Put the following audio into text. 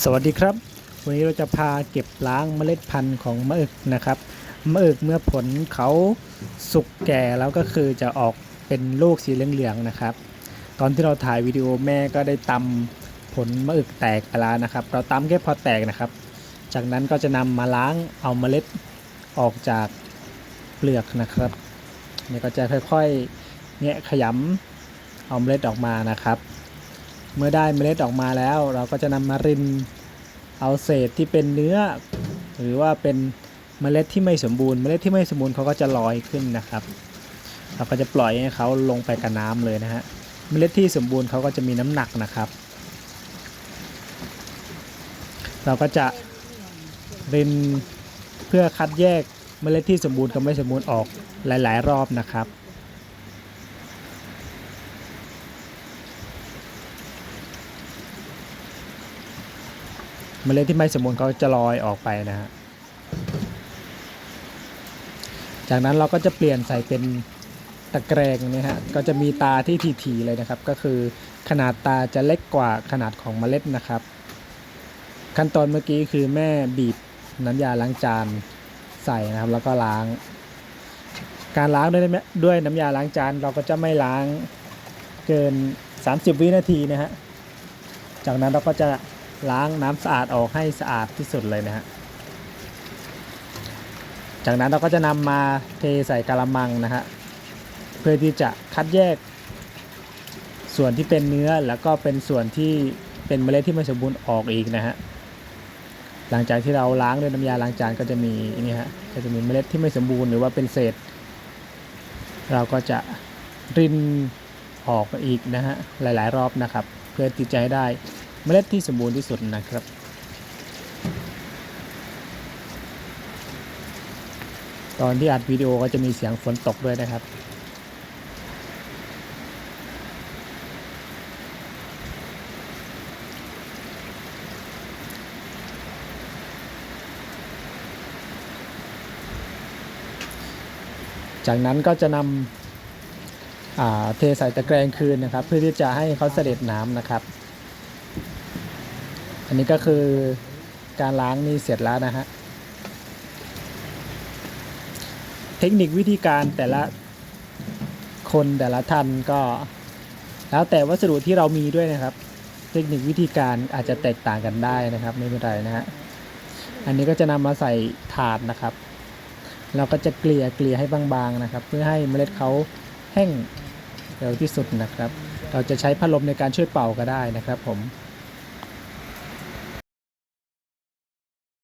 สวัสดีครับ วันนี้เราจะพาเก็บล้างเมล็ดพันธุ์ของมะอึกนะครับมะอึกเมื่อผลเขาสุกแก่แล้วก็คือจะออกเป็นลูกสีเหลืองๆนะครับ ตอนที่เราถ่ายวิดีโอแม่ก็ได้ตำผลมะอึกแตกไปแล้วนะครับ เราตำแค่พอแตกนะครับ จากนั้นก็จะนำมาล้างเอาเมล็ดออกจากเปลือกนะครับเนี่ยก็จะค่อยๆเนี่ยขยำเอาเมล็ดออกมานะครับ เมื่อได้เมล็ดออกมาแล้ว เราก็จะนำมารินเอาเศษที่เป็นเนื้อ หรือว่าเป็นเมล็ดที่ไม่สมบูรณ์ เมล็ดที่ไม่สมบูรณ์เขาก็จะลอยขึ้นนะครับเราก็จะปล่อยให้เขาลงไปกับน้ำเลยนะฮะ เมล็ดที่สมบูรณ์เขาก็จะมีน้ำหนักนะครับ เราก็จะรินเพื่อคัดแยกเมล็ดที่สมบูรณ์กับไม่สมบูรณ์ออกหลาย ๆ รอบนะครับ เมล็ดที่ไม่สมบูรณ์เขาจะลอยออกไปนะฮะ จากนั้นเราก็จะเปลี่ยนใส่เป็นตะแกรงนี่ฮะ ก็จะมีตาที่ถี่ๆเลยนะครับ ก็คือขนาดตาจะเล็กกว่าขนาดของเมล็ดนะครับ ขั้นตอนเมื่อกี้คือแม่บีบน้ำยาล้างจานใส่นะครับ แล้วก็ล้าง การล้างด้วยน้ำด้วยน้ำยาล้างจานเราก็จะไม่ล้างเกิน 30 วินาทีนะฮะ จากนั้นเราก็จะ ล้างน้ำสะอาดออกให้สะอาดที่สุดเลยนะฮะจากนั้นเราก็จะนำมาเทใส่กะละมังนะฮะเพื่อที่จะคัดแยก ส่วนที่เป็นเนื้อแล้วก็เป็นส่วนที่เป็นเมล็ดที่ไม่สมบูรณ์ออกอีกนะฮะหลังจากที่เราล้างด้วยน้ำยาล้างจานก็จะมีนี่ฮะก็จะมีเมล็ดที่ไม่สมบูรณ์หรือว่าเป็นเศษ เราก็จะรินออกอีกนะฮะหลาย ๆ รอบนะครับ เพื่อที่จะให้ได้ เมล็ดที่สมบูรณ์ที่สุดนะครับ ตอนที่อัดวิดีโอก็จะมีเสียงฝนตกด้วยนะครับจากนั้นก็จะนำเทใส่ตะแกรงคืนนะครับ เพื่อที่จะให้เขาเสด็จน้ำนะครับ อันนี้ก็คือการล้างนี่เสร็จแล้วนะฮะ เทคนิควิธีการแต่ละคนแต่ละท่านก็ แล้วแต่วัสดุที่เรามีด้วยนะครับ เทคนิควิธีการอาจจะแตกต่างกันได้นะครับ ไม่เป็นไรนะฮะ อันนี้ก็จะนำมาใส่ถาดนะครับ เราก็จะเกลี่ยเกลี่ยให้บางๆนะครับ เพื่อให้เมล็ดเขาแห้งเร็วที่สุดนะครับ เราจะใช้พัดลมในการช่วยเป่าก็ได้นะครับผม